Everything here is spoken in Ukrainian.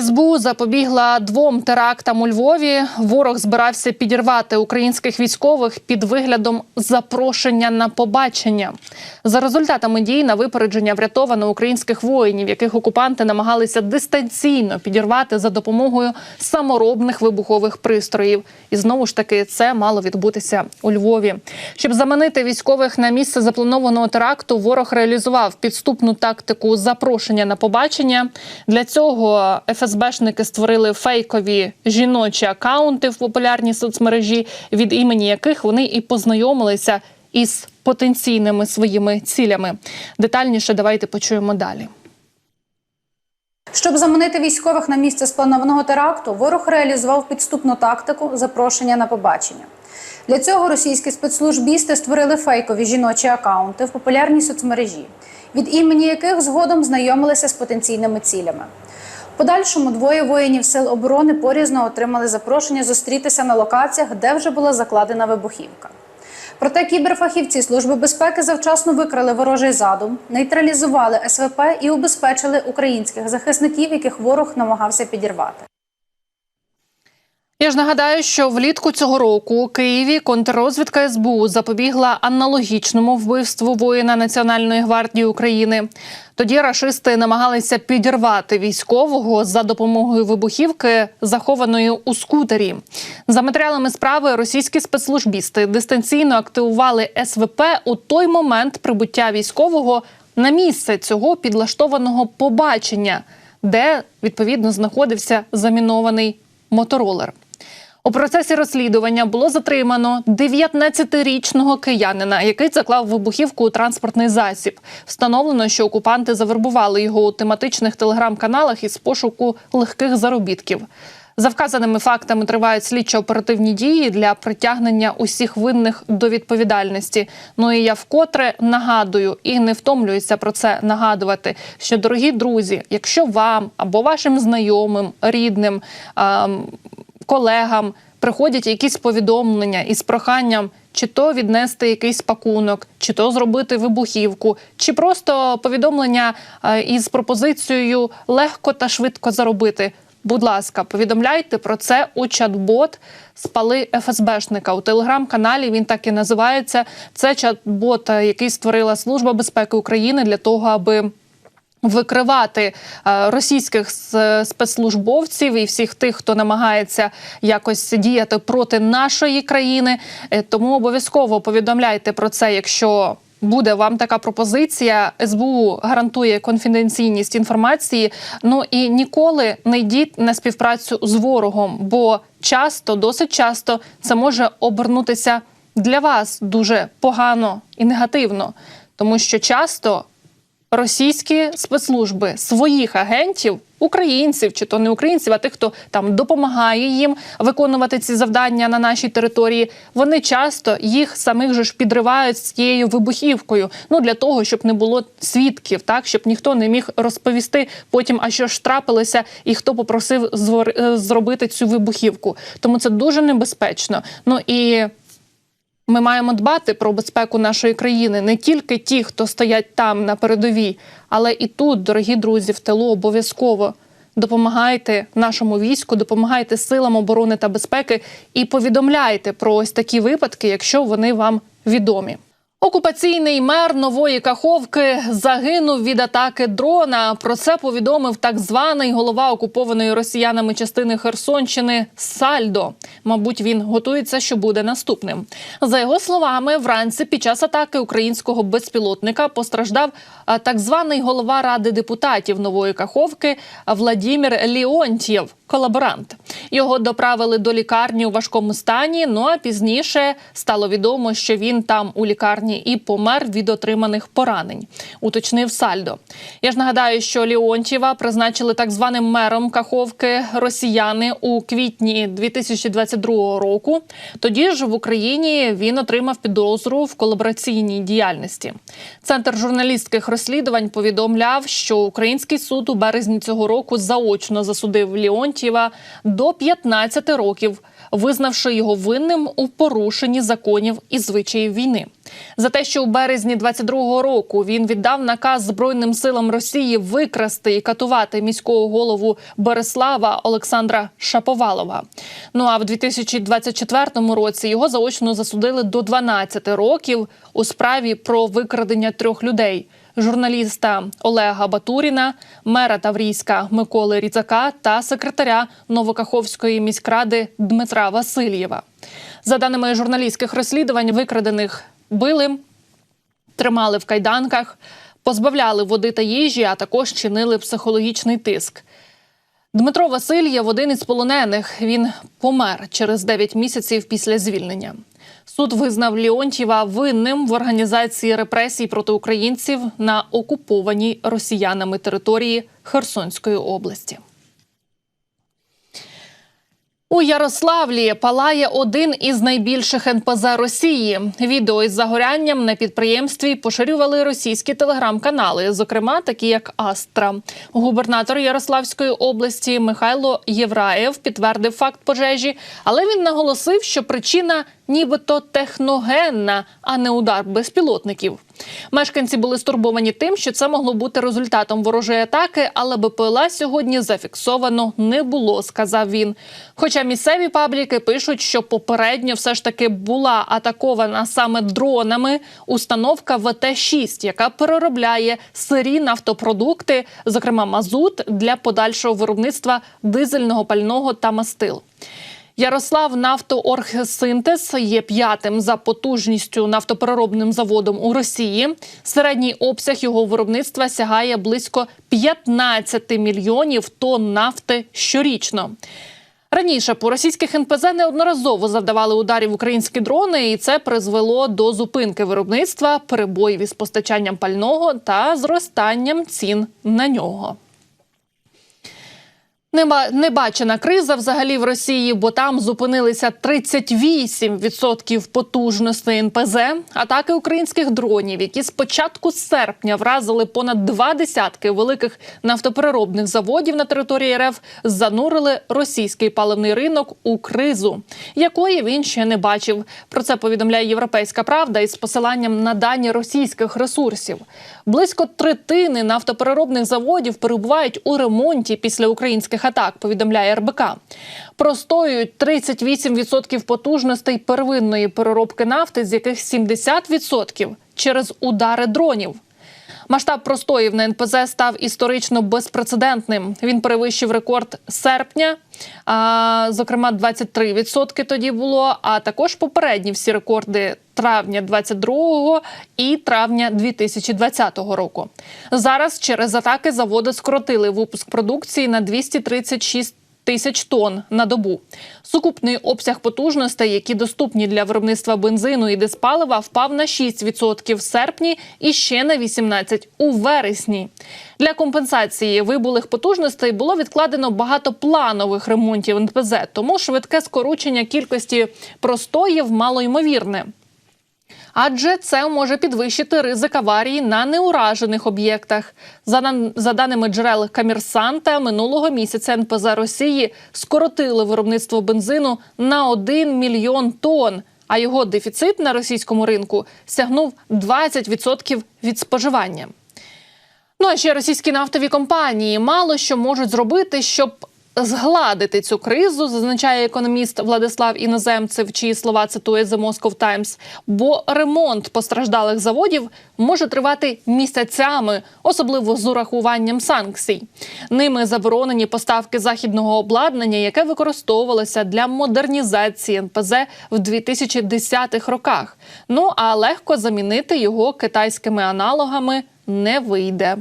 СБУ запобігла двом терактам у Львові. Ворог збирався підірвати українських військових під виглядом запрошення на побачення. За результатами дій на випередження врятовано українських воїнів, яких окупанти намагалися дистанційно підірвати за допомогою саморобних вибухових пристроїв. І знову ж таки це мало відбутися у Львові. Щоб заманити військових на місце запланованого теракту, ворог реалізував підступну тактику запрошення на побачення. Для цього ФСБшники створили фейкові жіночі акаунти в популярній соцмережі, від імені яких вони і познайомилися із потенційними своїми цілями. Детальніше давайте почуємо далі. Щоб заманити військових на місце спланованого теракту, ворог реалізував підступну тактику запрошення на побачення. Для цього російські спецслужбісти створили фейкові жіночі акаунти в популярній соцмережі, від імені яких згодом знайомилися з потенційними цілями. Подальшому двоє воїнів сил оборони порізно отримали запрошення зустрітися на локаціях, де вже була закладена вибухівка. Проте кіберфахівці Служби безпеки завчасно викрили ворожий задум, нейтралізували СВП і убезпечили українських захисників, яких ворог намагався підірвати. Я ж нагадаю, що влітку цього року у Києві контррозвідка СБУ запобігла аналогічному вбивству воїна Національної гвардії України. Тоді рашисти намагалися підірвати військового за допомогою вибухівки, захованої у скутері. За матеріалами справи російські спецслужбісти дистанційно активували СВП у той момент прибуття військового на місце цього підлаштованого побачення, де відповідно знаходився замінований моторолер. У процесі розслідування було затримано 19-річного киянина, який заклав вибухівку у транспортний засіб. Встановлено, що окупанти завербували його у тематичних телеграм-каналах із пошуку легких заробітків. За вказаними фактами тривають слідчо-оперативні дії для притягнення усіх винних до відповідальності. Ну і я вкотре нагадую і не втомлююся про це нагадувати. Що дорогі друзі, якщо вам або вашим знайомим, рідним, ем, колегам приходять якісь повідомлення із проханням. Чи то віднести якийсь пакунок, чи то зробити вибухівку, чи просто повідомлення е, із пропозицією легко та швидко заробити. Будь ласка, повідомляйте про це у чат-бот спали ФСБшника у телеграм-каналі. Він так і називається. Це чат-бот, е, який створила Служба безпеки України для того, аби Викривати е, російських спецслужбовців і всіх тих, хто намагається якось діяти проти нашої країни. Е, Тому обов'язково повідомляйте про це, якщо буде вам така пропозиція. СБУ гарантує конфіденційність інформації. Ну і ніколи не йдіть на співпрацю з ворогом, бо часто, досить часто, це може обернутися для вас дуже погано і негативно, тому що часто російські спецслужби своїх агентів, українців чи то не українців, а тих, хто там допомагає їм виконувати ці завдання на нашій території. Вони часто їх самих же ж підривають з цією вибухівкою. Ну для того, щоб не було свідків, так щоб ніхто не міг розповісти потім, а що ж трапилося, і хто попросив е, зробити цю вибухівку. Тому це дуже небезпечно. Ну і ми маємо дбати про безпеку нашої країни не тільки ті, хто стоять там на передовій, але і тут, дорогі друзі, в тилу обов'язково допомагайте нашому війську, допомагайте силам оборони та безпеки і повідомляйте про ось такі випадки, якщо вони вам відомі. Окупаційний мер нової Каховки загинув від атаки дрона. Про це повідомив так званий голова окупованої росіянами частини Херсонщини Сальдо. Мабуть, він готується, що буде наступним. За його словами, вранці під час атаки українського безпілотника постраждав так званий голова ради депутатів нової Каховки Владімір Ліонтьєв. Колаборант його доправили до лікарні у важкому стані. Ну а пізніше стало відомо, що він там у лікарні і помер від отриманих поранень. Уточнив Сальдо. Я ж нагадаю, що Ліонтьєва призначили так званим мером Каховки росіяни у квітні 2022 року. Тоді ж в Україні він отримав підозру в колабораційній діяльності. Центр журналістських розслідувань повідомляв, що український суд у березні цього року заочно засудив Ліонтьєва до 15 років визнавши його винним у порушенні законів і звичаїв війни. За те, що у березні 22-го року він віддав наказ Збройним силам Росії викрасти і катувати міського голову Береслава Олександра Шаповалова. Ну а в 2024 році його заочно засудили до 12 років у справі про викрадення трьох людей: журналіста Олега Батуріна, мера Таврійська Миколи Ріцака та секретаря Новокаховської міськради Дмитра Васильєва. За даними журналістських розслідувань, викрадених били, тримали в кайданках, позбавляли води та їжі, а також чинили психологічний тиск. Дмитро Васильєв один із полонених. Він помер через 9 місяців після звільнення. Суд визнав Ліонтьєва винним в організації репресій проти українців на окупованій росіянами території Херсонської області. У Ярославлі палає один із найбільших НПЗ Росії. Відео із загорянням на підприємстві поширювали російські телеграм-канали, зокрема такі як Астра. Губернатор Ярославської області Михайло Євраєв підтвердив факт пожежі, але він наголосив, що причина нібито техногенна, а не удар безпілотників. Мешканці були стурбовані тим, що це могло бути результатом ворожої атаки, але БПЛА сьогодні зафіксовано не було, сказав він. Хоча місцеві пабліки пишуть, що попередньо все ж таки була атакована саме дронами установка ВТ-6, яка переробляє сирі нафтопродукти, зокрема мазут, для подальшого виробництва дизельного пального та мастил. Ярослав Нафтооргсинтез є п'ятим за потужністю нафтопереробним заводом у Росії. Середній обсяг його виробництва сягає близько 15 мільйонів тонн нафти щорічно. Раніше по російських НПЗ неодноразово завдавали ударів українські дрони, і це призвело до зупинки виробництва, перебоїв із постачанням пального та зростанням цін на нього. Небачена криза взагалі в Росії, бо там зупинилися 38% потужностей НПЗ. Атаки українських дронів, які з початку серпня вразили понад два десятки великих нафтопереробних заводів на території РФ, занурили російський паливний ринок у кризу, якої він ще не бачив. Про це повідомляє Європейська Правда із посиланням на дані російських ресурсів. Близько третини нафтопереробних заводів перебувають у ремонті після українських атак. Повідомляє РБК. Простоюють 38% потужностей первинної переробки нафти, з яких 70% через удари дронів. Масштаб простоїв на НПЗ став історично безпрецедентним. Він перевищив рекорд серпня, а, зокрема 23% тоді було. А також попередні всі рекорди травня 22-го і травня 2020 року. Зараз через атаки заводи скоротили випуск продукції на 236 тисяч тонн на добу. Сукупний обсяг потужностей, які доступні для виробництва бензину і диспалива, впав на 6% в серпні і ще на 18% у вересні. Для компенсації вибулих потужностей було відкладено багато планових ремонтів НПЗ, тому швидке скорочення кількості простоїв малоймовірне. Адже це може підвищити ризик аварії на неуражених об'єктах. За, за даними джерел Камірсанта, минулого місяця НПЗ Росії скоротили виробництво бензину на 1 мільйон тонн, а його дефіцит на російському ринку сягнув 20% від споживання. Ну а ще російські нафтові компанії мало що можуть зробити, щоб згладити цю кризу, зазначає економіст Владислав Іноземцев, чиї слова цитує The Moscow Times. Бо ремонт постраждалих заводів може тривати місяцями, особливо з урахуванням санкцій. Ними заборонені поставки західного обладнання, яке використовувалося для модернізації НПЗ в 2010-х роках. Ну а легко замінити його китайськими аналогами не вийде.